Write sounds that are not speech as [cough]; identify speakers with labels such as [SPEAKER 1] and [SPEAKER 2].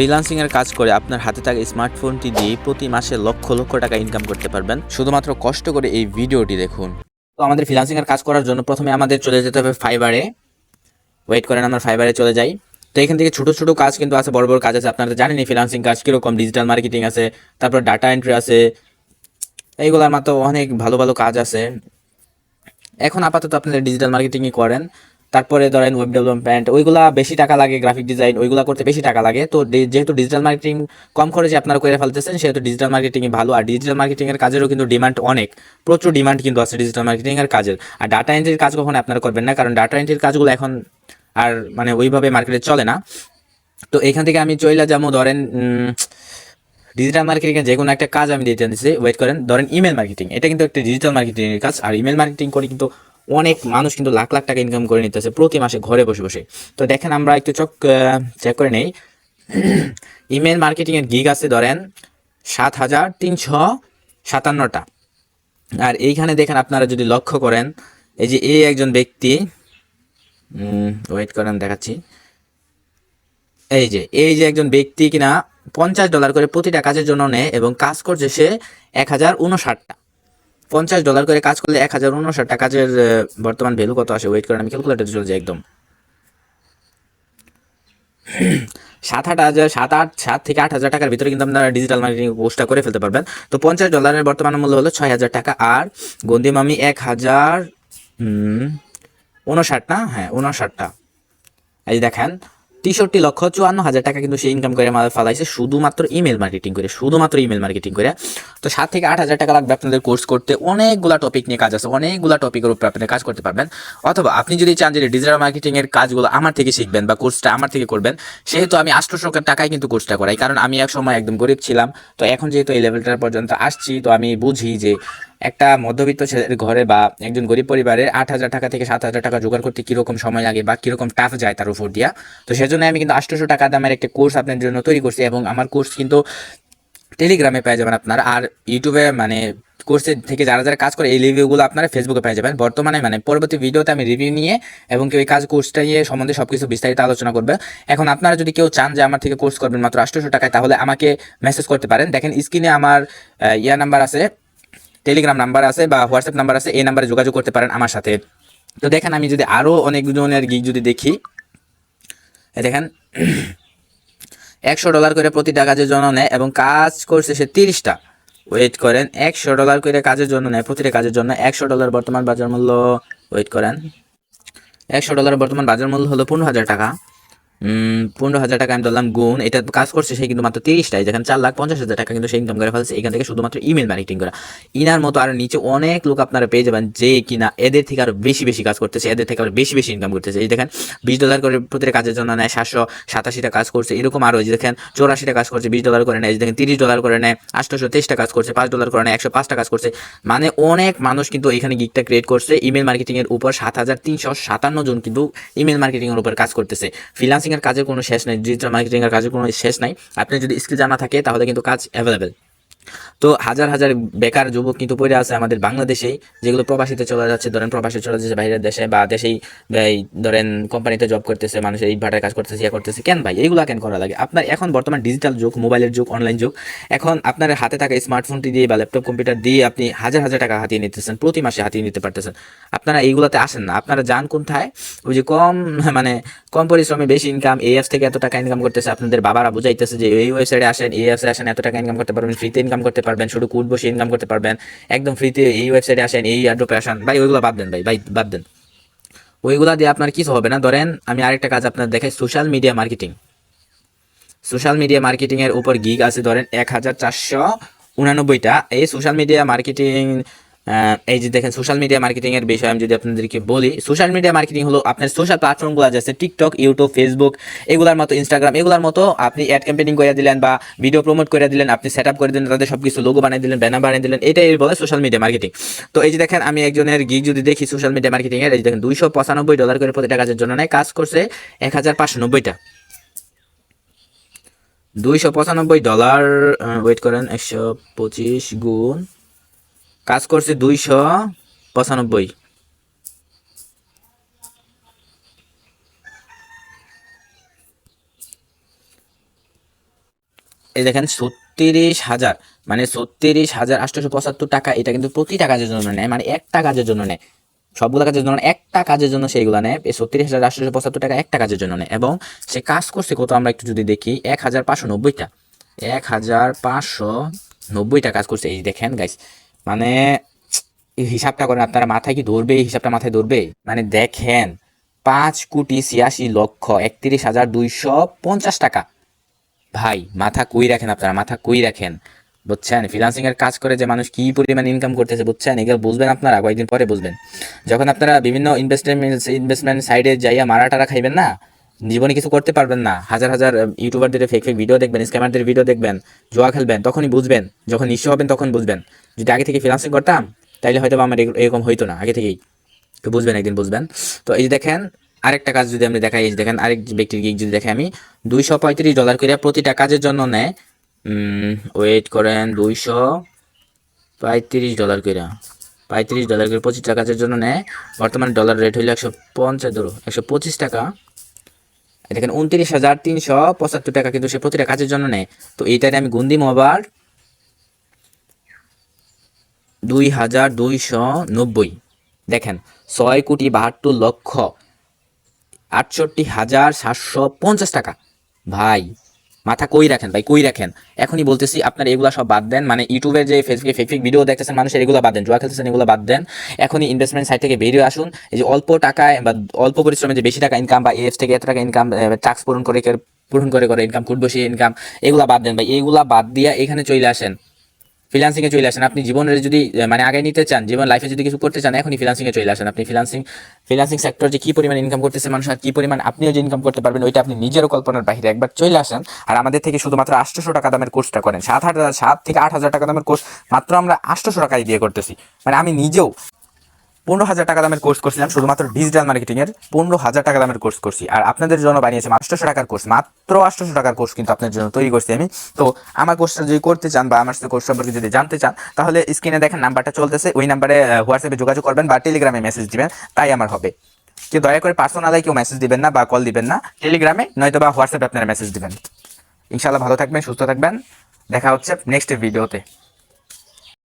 [SPEAKER 1] Freelancing এর কাজ করে আপনার হাতে থাকা স্মার্টফোনটি দিয়ে প্রতি মাসে লক্ষ লক্ষ টাকা ইনকাম করতে পারবেন। শুধুমাত্র কষ্ট করে এই ভিডিওটি দেখুন। তো আমাদের ফ্রিল্যান্সিং এর কাজ করার জন্য প্রথমে আমাদের চলে যেতে হবে ফাইবারে ওয়েট করেন, আমরা ফাইবারে চলে যাই। তো এখান থেকে ছোটো ছোটো কাজ কিন্তু আছে, বড় বড় কাজ আছে। আপনারা জানেনই ফ্রিল্যান্সিং কাজ কীরকম ডিজিটাল মার্কেটিং আছে, তারপর ডাটা এন্ট্রি আছে। এইগুলোর মতো অনেক ভালো ভালো কাজ আছে। এখন আপাতত আপনারা ডিজিটাল মার্কেটিংই করেন। তারপরে ধরেন ওয়েব ডেভেলপমেন্ট ওইগুলা বেশি টাকা লাগে গ্রাফিক ডিজাইন ওইগুলা করতে বেশি টাকা লাগে। তো যেহেতু ডিজিটাল মার্কেটিং কম খরচে আপনারা করে ফেলতেছেন, সেহেতু ডিজিটাল মার্কেটিং ভালো। আর ডিজিটাল মার্কেটিং এর কাজেরও কিন্তু ডিমান্ড অনেক। প্রচুর ডিমান্ড কিন্তু আছে ডিজিটাল মার্কেটিং এর কাজের। আর ডাটা এন্ট্রির কাজ কখনো আপনারা করবেন না, কারণ ডাটা এন্ট্রির কাজগুলো এখন আর মানে ওইভাবে মার্কেটে চলে না। তো এখান থেকে আমি চইলা যাব, ধরেন ডিজিটাল মার্কেটিং এর যে কোনো একটা কাজ আমি দিতে দিচ্ছি ওয়েট করেন, ধরেন ইমেল মার্কেটিং এটা কিন্তু একটা ডিজিটাল মার্কেটিং এর কাজ। আর ইমেল মার্কেটিং করে কিন্তু অনেক মানুষ কিন্তু লাখ লাখ টাকা ইনকাম করে নিতেছে প্রতি মাসে ঘরে বসে বসে। তো দেখেন আমরা একটু চক চেক করে নেই। [clears throat] ইমেল মার্কেটিং এর গিগ আছে ধরেন সাত হাজার তিনশো সাতান্নটা। আর এইখানে দেখেন আপনারা যদি লক্ষ্য করেন, এই যে এই একজন ব্যক্তি ওয়েট করেন, দেখাচ্ছি। এই যে এই যে একজন ব্যক্তি কিনা পঞ্চাশ ডলার করে প্রতিটা কাজের জন্য নেয় এবং কাজ করছে সে এক হাজার উনষাটটা। পঞ্চাশ ডলার করে কাজ করলে এক হাজার উনষাটটা কাজের বর্তমান ভ্যালু কত আসে? ওয়েট করেন, আমি ক্যালকুলেটারে চলে যাই একদম। সাত আট হাজার, সাত আট, সাত থেকে আট হাজার টাকার ভিতরে কিন্তু আপনারা ডিজিটাল মার্কেটিং কোর্সটা করে ফেলতে পারবেন। তো পঞ্চাশ ডলারের বর্তমান মূল্য হলো ছয় হাজার টাকা। আর গন্দিম আমি এক হাজার উনষাট না? হ্যাঁ উনষাটটা এই দেখেন তেষট্টি লক্ষ চুয়ান্ন হাজার টাকা কিন্তু সে ইনকাম করে আমাদের ফালাইছে শুধুমাত্র ইমেল মার্কেটিং করে, শুধুমাত্র ইমেল মার্কেটিং করে। তো সাত থেকে আট হাজার টাকা লাগবে আপনাদের কোর্স করতে। অনেকগুলা টপিক নিয়ে কাজ আছে, অনেকগুলা টপিকের উপর আপনি কাজ করতে পারবেন। অথবা আপনি যদি চান যে ডিজিটাল মার্কেটিং এর কাজগুলো আমার থেকে শিখবেন বা কোর্সটা আমার থেকে করবেন, সেহেতু আমি আটশোশো টাকায় কিন্তু কোর্সটা করাই। কারণ আমি এক সময় একদম গরিব ছিলাম। তো এখন যেহেতু এই লেভেলটার পর্যন্ত আসছি, তো আমি বুঝি যে একটা মধ্যবিত্ত ছেলের ঘরে বা একজন গরিব পরিবারের আট হাজার টাকা থেকে সাত হাজার টাকা জোগাড় করতে কীরকম সময় লাগে বা কীরকম টাফ যায় তার উপর দিয়া? তো সেজন্য আমি কিন্তু আটশোশো টাকা দামের একটা কোর্স আপনার জন্য তৈরি করছি এবং আমার কোর্স কিন্তু টেলিগ্রামে পেয়ে যাবেন আপনার। আর ইউটিউবে মানে কোর্সের থেকে যারা যারা কাজ করে এই রিভিউগুলো আপনারা ফেসবুকে পেয়ে যাবেন। বর্তমানে মানে পরবর্তী ভিডিওতে আমি রিভিউ নিয়ে এবং কেউ এই কাজ কোর্সটা নিয়ে সম্বন্ধে সব কিছু বিস্তারিত আলোচনা করবে। এখন আপনারা যদি কেউ চান যে আমার থেকে কোর্স করবেন মাত্র আটশোশো টাকায়, তাহলে আমাকে মেসেজ করতে পারেন। দেখেন স্ক্রিনে আমার ইয়া নাম্বার আছে টেলিগ্রাম নাম্বার আছে বা হোয়াটসঅ্যাপ নাম্বার আছে, এই নাম্বারে যোগাযোগ করতে পারেন আমার সাথে। তো দেখেন আমি যদি আরও অনেকজনের গিক যদি দেখি দেখেন, একশো ডলার করে প্রতিটা কাজের জন্য নেয় এবং কাজ করছে সে তিরিশটা। ওয়েট করেন, একশো ডলার করে কাজের জন্য নেয়, প্রতিটা কাজের জন্য একশো ডলার বর্তমান বাজার মূল্য ওয়েট করেন, একশো ডলার বর্তমান বাজার মূল্য হলো পনেরো হাজার টাকা। পনেরো হাজার টাকা আমি ধরলাম গুণ, এটা কাজ করছে সে কিন্তু মাত্র তিরিশটাই, যেখানে চার লাখ পঞ্চাশ হাজার টাকা কিন্তু সে ইনকাম করে ফেলছে, এখান থেকে শুধুমাত্র ইমেল মার্কেটিং করা। ইনার মতো আর নিচে অনেক লোক আপনারা পেয়ে যাবেন যে কিনা এদের থেকে আরও বেশি বেশি কাজ করতেছে, এদের থেকে আরও বেশি বেশি ইনকাম করতেছে। এই দেখেন, বিশ ডলার করে প্রতিটা কাজের জন্য নেয়, সাতশো সাতাশিটা কাজ করছে, এরকম আরও, এই যে দেখেন, চৌরাশিটা কাজ করছে, বিশ ডলার করে নেয় দেখেন, তিরিশ ডলার করে নেয়, আটশোশো তেইশটা কাজ করছে, পাঁচ ডলার করে নেয়, একশো পাঁচটা কাজ করছে। মানে অনেক মানুষ কিন্তু এখানে গিকটা ক্রিয়েট করছে ইমেল মার্কেটিং এর উপর সাত হাজার তিনশো সাতান্ন জন কিন্তু ইমেল মার্কেটিং এর উপর কাজ করতেছে। ফ্রিলান্সিং এর কাজের কোনো শেষ নেই ডিজিটাল মার্কেটিং এর কাজের কোনো শেষ নাই। আপনি যদি স্কিল জানা থাকে, তাহলে কিন্তু কাজ অ্যাভেলেবেল তো হাজার হাজার বেকার যুবক কিন্তু পড়ে আছে আমাদের বাংলাদেশেই যেগুলো প্রবাসীতে চলে যাচ্ছে। ধরেন প্রবাসে চলে যাচ্ছে বাইরের দেশে বা দেশেই ধরেন কোম্পানিতে জব করতেছে মানুষের ইটভাটার কাজ করতেছে ইয়ে করতেছে। কেন ভাই? এইগুলো কেন করা লাগে? আপনার এখন বর্তমান ডিজিটাল যুগ মোবাইলের যুগ অনলাইন যুগ। এখন আপনার হাতে থাকা স্মার্টফোনটি দিয়ে বা ল্যাপটপ কম্পিউটার দিয়ে আপনি হাজার হাজার টাকা হাতিয়ে নিতেছেন, প্রতি মাসে হাতিয়ে নিতে পারতেছেন। আপনারা এইগুলাতে আসেন না। আপনারা যান কোথায় ওই যে কম মানে কম পরিশ্রমে বেশি ইনকাম এই থেকে এত টাকা ইনকাম করতেছে। আপনাদের বাবারা বুঝাইতেছে যে এই ওয়েবসাইটে আসেন, এই অ্যাপসে আসেন, এত টাকা ইনকাম করতে পারবেন ফ্রিতে ইনকাম করতে পারবেন, শুধু কুট বসে ইনকাম করতে পারবেন। একদম ফ্রিতে এই ওয়েবসাইটে আসেন, এই অ্যাড্রপে আসেন। ভাই, ওইগুলো বাদ দেন ভাই ভাই, বাদ দেন। ওইগুলা দিয়ে আপনার কিছু হবে না। ধরেন, আমি আরেকটা কাজ আপনার দেখাই social media marketing social media marketing এর উপর গিগ আছে, ধরেন এক হাজার চারশো উনানব্বইটা। এই সোশ্যাল মিডিয়া মার্কেটিং এই যে দেখেন সোশ্যাল মিডিয়া মার্কেটিং এর বিষয়ে আমি যদি আপনাদেরকে বলি সোশ্যাল মিডিয়া মার্কেটিং হলো আপনার সোশ্যাল প্ল্যাটফর্মগুলো আছে টিকটক ইউটিউব ফেসবুক এগুলার মতো ইনস্টাগ্রাম এগুলার মতো আপনি অ্যাড ক্যাম্পেনিং করে দিলেন বা ভিডিও প্রমোট করে দিলেন, আপনি সেট আপ করে দিলেন, তাদের সব কিছু লোগো বানিয়ে দিলেন ব্যানার বানিয়ে দিলেন, এটাই বলে সোশ্যাল মিডিয়া মার্কেটিং তো এই যে দেখেন, আমি একজনের গিগ যদি দেখি সোশ্যাল মিডিয়া মার্কেটিং এর, এই দেখেন, দুইশো পঁচানব্বই ডলার করে প্রতিটা কাজের জন্য নেয়, কাজ করছে এক হাজার পাঁচশো নব্বইটা। দুইশো পঁচানব্বই ডলার ওয়েট করেন, একশো পঁচিশ গুণ কাজ করছে দুইশো পঁচানব্বই। এই দেখেন ছত্রিশ হাজার মানে ছত্রিশ হাজার আটশোশো পঁচাত্তর টাকা, এটা কিন্তু প্রতিটা কাজের জন্য নেয় মানে একটা কাজের জন্য নেয়। সবগুলো কাজের জন্য একটা কাজের জন্য সেইগুলো নেয় ছত্রিশ হাজার আটশোশো পঁচাত্তর টাকা একটা কাজের জন্য নেয়, এবং সে কাজ করছে কত আমরা একটু যদি দেখি, এক হাজার পাঁচশো নব্বইটা। এক হাজার পাঁচশো নব্বইটা কাজ করছে, এই দেখেন গাইস মানে হিসাবটা করেন, আপনারা মাথায় কি ধরবে? হিসাবটা মাথায় ধরবে? মানে দেখেন, পাঁচ কোটি ছিয়াশি লক্ষ একত্রিশ হাজার দুইশো পঞ্চাশ টাকা। ভাই, মাথা কই রাখেন আপনারা? মাথা কই রাখেন? বুঝছেন? ফ্রিলান্সিং এর কাজ করে যে মানুষ কি পরিমাণ ইনকাম করতেছে, বুঝছেন? এগুলো বুঝবেন আপনারা, কয়েকদিন পরে বুঝবেন। যখন আপনারা বিভিন্ন ইনভেস্টমেন্ট ইনভেস্টমেন্ট সাইডে যাইয়া মারা টারা খাইবেন না জীবনে কিছু করতে পারবেন না। হাজার হাজার ইউটিউবারদের ফেক ফেক ভিডিও দেখবেন স্ক্যামারদের ভিডিও দেখবেন, জোয়া খেলবেন, তখনই বুঝবেন, যখন নিঃস্ব হবেন তখন বুঝবেন। যদি আগে থেকে ফ্রিলান্সিং করতাম, তাইলে হয়তো আমার এরকম- হইতো না, আগে থেকেই। তো বুঝবেন, একদিন বুঝবেন। তো এই দেখেন, আরেকটা কাজ যদি আমরা দেখাই, এই দেখেন, আরেক ব্যক্তির গিক যদি দেখে আমি, দুইশো পঁয়ত্রিশ ডলার করে প্রতিটা কাজের জন্য নেয় ওয়েট করেন, দুইশো পঁয়ত্রিশ ডলার করে পঁয়ত্রিশ ডলার করে প্রতিটা কাজের জন্য নেয়, বর্তমানে ডলার রেট হইল একশো পঞ্চাশ, ধরো, একশো পঁচিশ টাকা। দেখেন, উনত্রিশ হাজার তিনশো পঁচাত্তর টাকা কিন্তু সে প্রতিটা কাজের জন্য নেয়। তো এইটারে আমি গুন্দিম আবার দুই হাজার দুইশো নব্বই। দেখেন, ছয় কোটি বাহাত্তর লক্ষ আটষট্টি হাজার সাতশো পঞ্চাশ টাকা। ভাই মাথা কই রাখেন ভাই, কই রাখেন? এখনই বলতেছি, আপনার এগুলো সব বাদ দেন। মানে ইউটিউবে যে ফেসবুকে ফেক ভিডিও দেখতেছেন মানুষের, এগুলো বাদ দেন। জোয়া খেলতেছেন, এগুলো বাদ দেন। এখনই ইনভেস্টমেন্ট সাইট থেকে বেরিয়ে আসুন। এই যে অল্প টাকায় বা অল্প পরিশ্রমে যে বেশি টাকা ইনকাম বা এফ থেকে এত টাকা ইনকাম ট্যাক্স পূরণ করে- পূরণ করে করে ইনকাম খুব বেশি ইনকাম এগুলা বাদ দেন ভাই। এগুলা বাদ দিয়ে এখানে চলে আসেন। ফ্রিলান্সিং এ চলে আসেন। আপনি জীবনের যদি মানে আগে নিতে চান, জীবন লাইফে যদি কিছু করতে চান, এখনই ফ্রিলান্সিংয়ে এ চলে আসেন। আপনি ফ্রিলান্সিং ফ্রিলান্সিং সেক্টর যে কি পরিমাণ ইনকাম করতেছে মানুষ আর কি পরিমাণ আপনিও যে ইনকাম করতে পারবেন, ওইটা আপনি নিজেরও কল্পনার বাইরে একবার চলে আসেন। আর আমাদের থেকে শুধুমাত্র আটশোশো টাকা দামের কোর্সটা করেন। সাত হাজার, সাত থেকে আট হাজার টাকা দামের কোর্স মাত্র আমরা আটশোশো টাকায় দিয়ে করতেছি। মানে আমি নিজেও পনেরো হাজার টাকা দামের কোর্স করছিলাম, শুধুমাত্র ডিজিটাল মার্কেটিং এর পনেরো হাজার টাকা দামের কোর্স করছি। আর আপনাদের জন্য বানিয়েছি আটশোশো টাকার কোর্স মাত্র আটশোশো টাকার কোর্স কিন্তু আপনার জন্য তৈরি করছি আমি। তো আমার কোর্সটা যদি করতে চান বা আমার সাথে কোর্স সম্পর্কে যদি জানতে চান, তাহলে স্ক্রিনে দেখেন নাম্বারটা চলতেছে, ওই নাম্বারে হোয়াটসঅ্যাপে যোগাযোগ করবেন বা টেলিগ্রামে মেসেজ দিবেন, তাই আমার হবে। কেউ দয়া করে পার্সোনালে কেউ মেসেজ দিবেন না বা কল দিবেন না টেলিগ্রামে নয়তো বা হোয়াটসঅ্যাপে আপনারা মেসেজ দিবেন। ইনশাআল্লাহ ভালো থাকবেন, সুস্থ থাকবেন। দেখা হচ্ছে নেক্সট ভিডিওতে